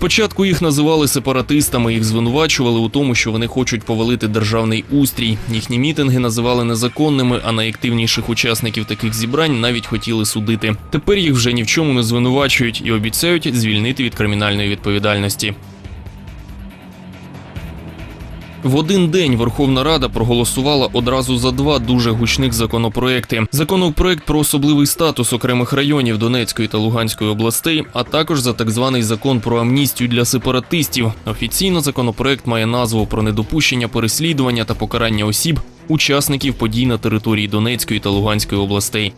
Спочатку їх називали сепаратистами, їх звинувачували у тому, що вони хочуть повалити державний устрій. Їхні мітинги називали незаконними, а найактивніших учасників таких зібрань навіть хотіли судити. Тепер їх вже ні в чому не звинувачують і обіцяють звільнити від кримінальної відповідальності. В один день Верховна Рада проголосувала одразу за два дуже гучних законопроекти: законопроект про особливий статус окремих районів Донецької та Луганської областей, а також за так званий закон про амністію для сепаратистів. Офіційно законопроект має назву про недопущення переслідування та покарання осіб, учасників подій на території Донецької та Луганської областей.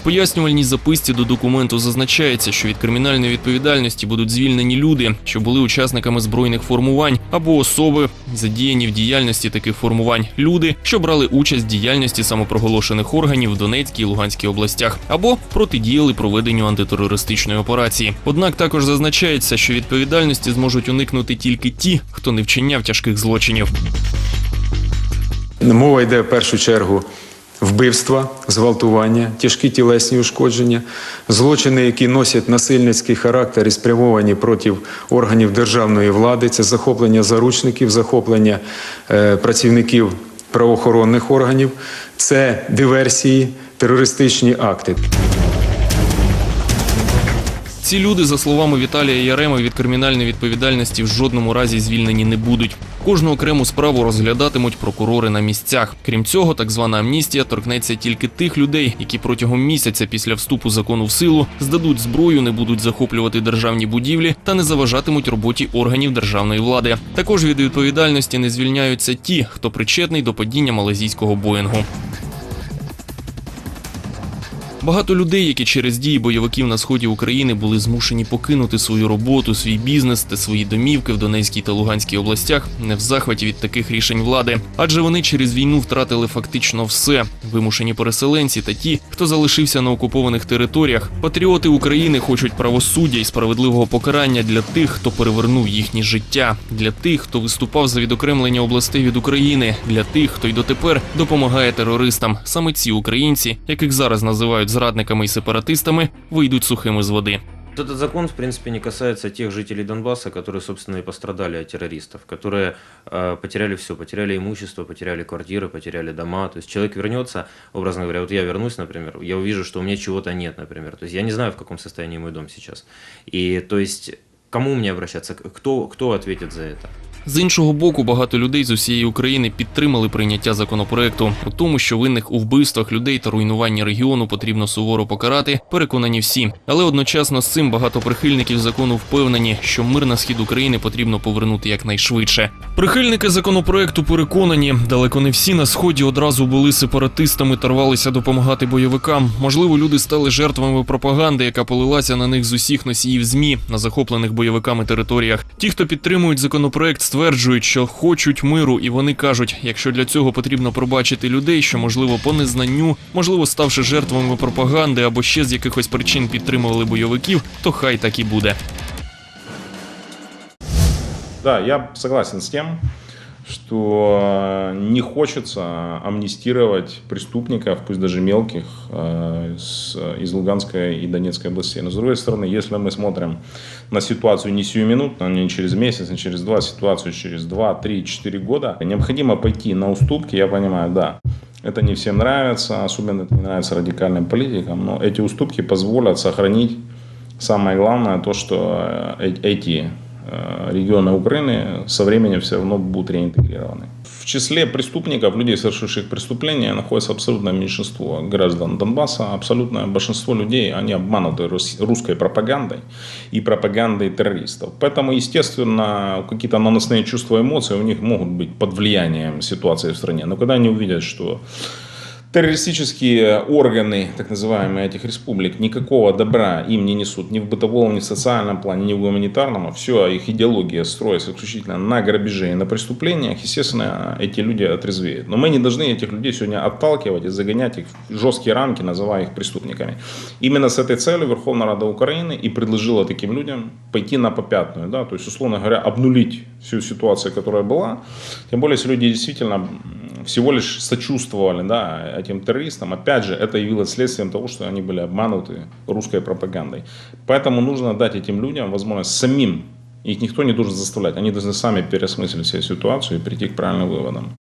В пояснювальній записці до документу зазначається, що від кримінальної відповідальності будуть звільнені люди, що були учасниками збройних формувань, або особи, задіяні в діяльності таких формувань, люди, що брали участь в діяльності самопроголошених органів в Донецькій і Луганській областях, або протидіяли проведенню антитерористичної операції. Однак також зазначається, що відповідальності зможуть уникнути тільки ті, хто не вчиняв тяжких злочинів. Мова йде в першу чергу вбивства, зґвалтування, тяжкі тілесні ушкодження, злочини, які носять насильницький характер і спрямовані проти органів державної влади, це захоплення заручників, захоплення е, працівників правоохоронних органів, це диверсії, терористичні акти. Ці люди, за словами Віталія Ярема, від кримінальної відповідальності в жодному разі звільнені не будуть. Кожну окрему справу розглядатимуть прокурори на місцях. Крім цього, так звана амністія торкнеться тільки тих людей, які протягом місяця після вступу закону в силу здадуть зброю, не будуть захоплювати державні будівлі та не заважатимуть роботі органів державної влади. Також від відповідальності не звільняються ті, хто причетний до падіння малазійського боїнгу. Багато людей, які через дії бойовиків на сході України були змушені покинути свою роботу, свій бізнес та свої домівки в Донецькій та Луганській областях, не в захваті від таких рішень влади, адже вони через війну втратили фактично все. Вимушені переселенці та ті, хто залишився на окупованих територіях. Патріоти України хочуть правосуддя і справедливого покарання для тих, хто перевернув їхні життя, для тих, хто виступав за відокремлення областей від України, для тих, хто й дотепер допомагає терористам. Саме ці українці, яких зараз називають зрадниками і сепаратистами, вийдуть сухими з води. Этот закон, в принципе, не касается тех жителей Донбасса, которые, собственно, и пострадали от террористов, которые э, потеряли все, потеряли имущество, потеряли квартиры, потеряли дома. То есть человек вернется, образно говоря, вот я вернусь, например, я увижу, что у меня чего-то нет, например. То есть я не знаю, в каком состоянии мой дом сейчас. И то есть кому мне обращаться, кто, кто ответит за это? З іншого боку, багато людей з усієї України підтримали прийняття законопроекту у тому, що винних у вбивствах людей та руйнуванні регіону потрібно суворо покарати. Переконані всі, але одночасно з цим багато прихильників закону впевнені, що мир на схід України потрібно повернути якнайшвидше. Прихильники законопроекту переконані, далеко не всі на сході одразу були сепаратистами та рвалися допомагати бойовикам. Можливо, люди стали жертвами пропаганди, яка полилася на них з усіх носіїв змі на захоплених бойовиками територіях. Ті, хто підтримують законопроект, стверджують, що хочуть миру, і вони кажуть, якщо для цього потрібно пробачити людей, що можливо по незнанню, можливо, ставши жертвами пропаганди або ще з якихось причин підтримували бойовиків, то хай так і буде. Да, я согласен с тем, что не хочется амнистировать преступников, пусть даже мелких, э, с- из Луганской и Донецкой областей. Но с другой стороны, если мы смотрим на ситуацию не сиюминутно, не через месяц, не через два, ситуацию через два, три, четыре года, необходимо пойти на уступки, я понимаю, да. Это не всем нравится, особенно это не нравится радикальным политикам, но эти уступки позволят сохранить самое главное, то, что э, эти э, регионы Украины со временем все равно будут реинтегрированы. В числе преступников, людей, совершивших преступления, находится абсолютное меньшинство граждан Донбасса. Абсолютное большинство людей, они обмануты рус- русской пропагандой и пропагандой террористов. Поэтому, естественно, какие-то наносные чувства, эмоции у них могут быть под влиянием ситуации в стране. Но когда они увидят, что террористические органы, так называемые, этих республик, никакого добра им не несут ни в бытовом, ни в социальном плане, ни в гуманитарном. Все, их идеология строится исключительно на грабеже и на преступлениях. Естественно, эти люди отрезвеют. Но мы не должны этих людей сегодня отталкивать и загонять их в жесткие рамки, называя их преступниками. Именно с этой целью Верховная Рада Украины и предложила таким людям пойти на попятную. Да? То есть, условно говоря, обнулить всю ситуацию, которая была. Тем более, если люди действительно всего лишь сочувствовали да, этим террористам, опять же, это явилось следствием того, что они были обмануты русской пропагандой. Поэтому нужно дать этим людям возможность самим, их никто не должен заставлять, они должны сами переосмыслить себе ситуацию и прийти к правильным выводам.